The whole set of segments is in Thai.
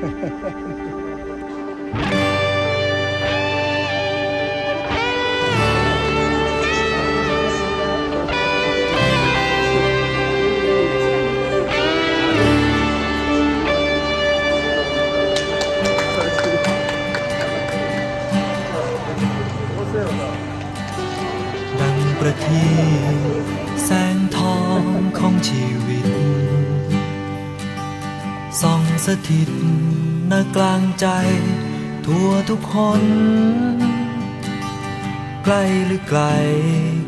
ดังประทีปแสงทองของชีวิต ส่องสถิตณกลางใจ ทั่วทุกคน ใกล้หรือไกล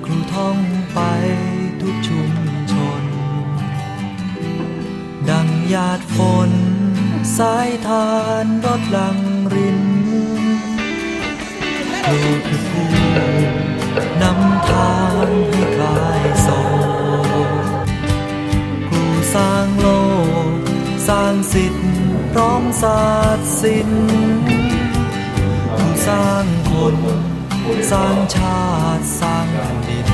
ครูท่องไปทุกชุมชน ดังหยาดฝน สายทานรถลังรินครูคือผู้นำ สร้างสิทธิ์พร้อมศาสตร์ศิลสร้างคน สร้างชาติสร้างแผ่นดิน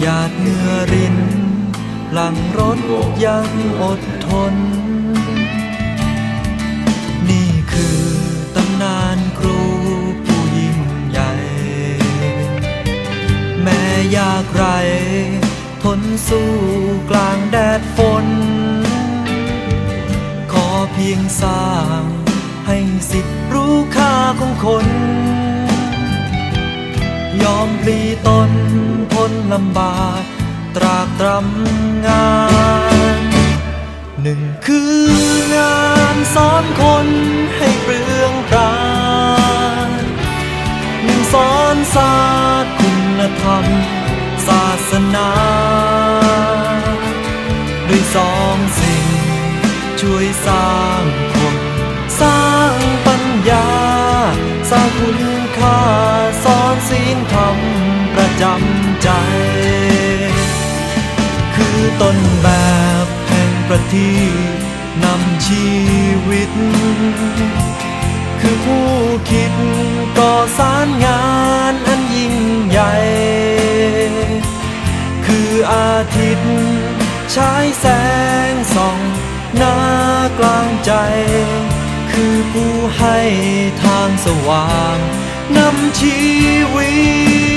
หยาดเหงื่อริน หลังรถยังอดทน นสู้กลางแดดฝน ขอเพียงสร้างให้สิทธิ์รู้ค่าของคน ยอมพลีตนทนลำบากตรากตรำงาน หนึ่งคืองานสอน สองสิ่ง ช่วยสร้างคนสร้างปัญญา สร้างคุณค่าสอนศีลธรรมประจำใจ คือต้นแบบแห่งประทีปนำชีวิต คือผู้คิดก่อสารงานอันยิ่งใหญ่ คืออาทิตย์ ฉายแสงส่องหน้ากลางใจ คือผู้ให้ทางสว่างนำชีวิต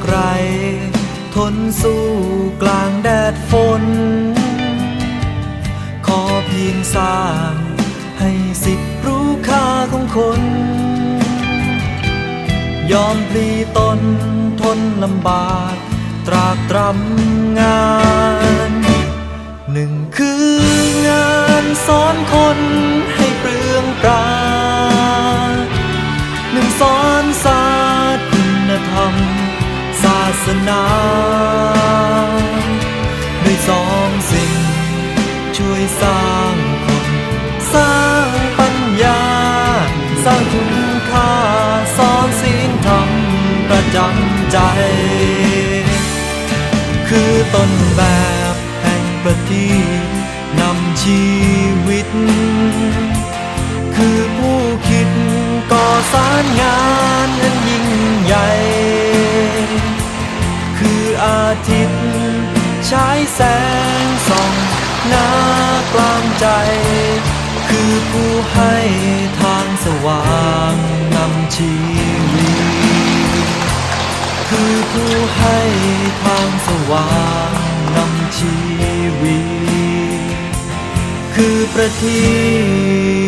ยากไรทนสู้กลางแดดฝน ขอเพียงสร้าง ให้สิทธิ์รู้ค่าของคน ยอมพลีตนทนลำบาก ตรากตรำงาน หนึ่งคืองานสอนคน นา ด้วยสองสิ่ง ช่วยสร้างคน สร้างปัญญา สร้างคุณค่าสอนศีลธรรมประจำใจ คือต้นแบบแห่งประทีนำชีวิต แสงส่องหน้ากลางใจ คือผู้ให้ทางสว่างนำชีวิต คือผู้ให้ทางสว่างนำชีวิต คือประทีป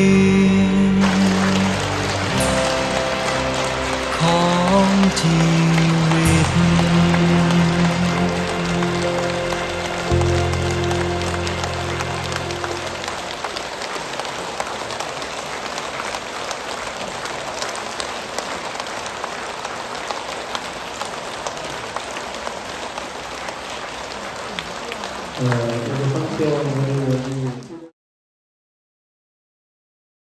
Yeah, 向我们 a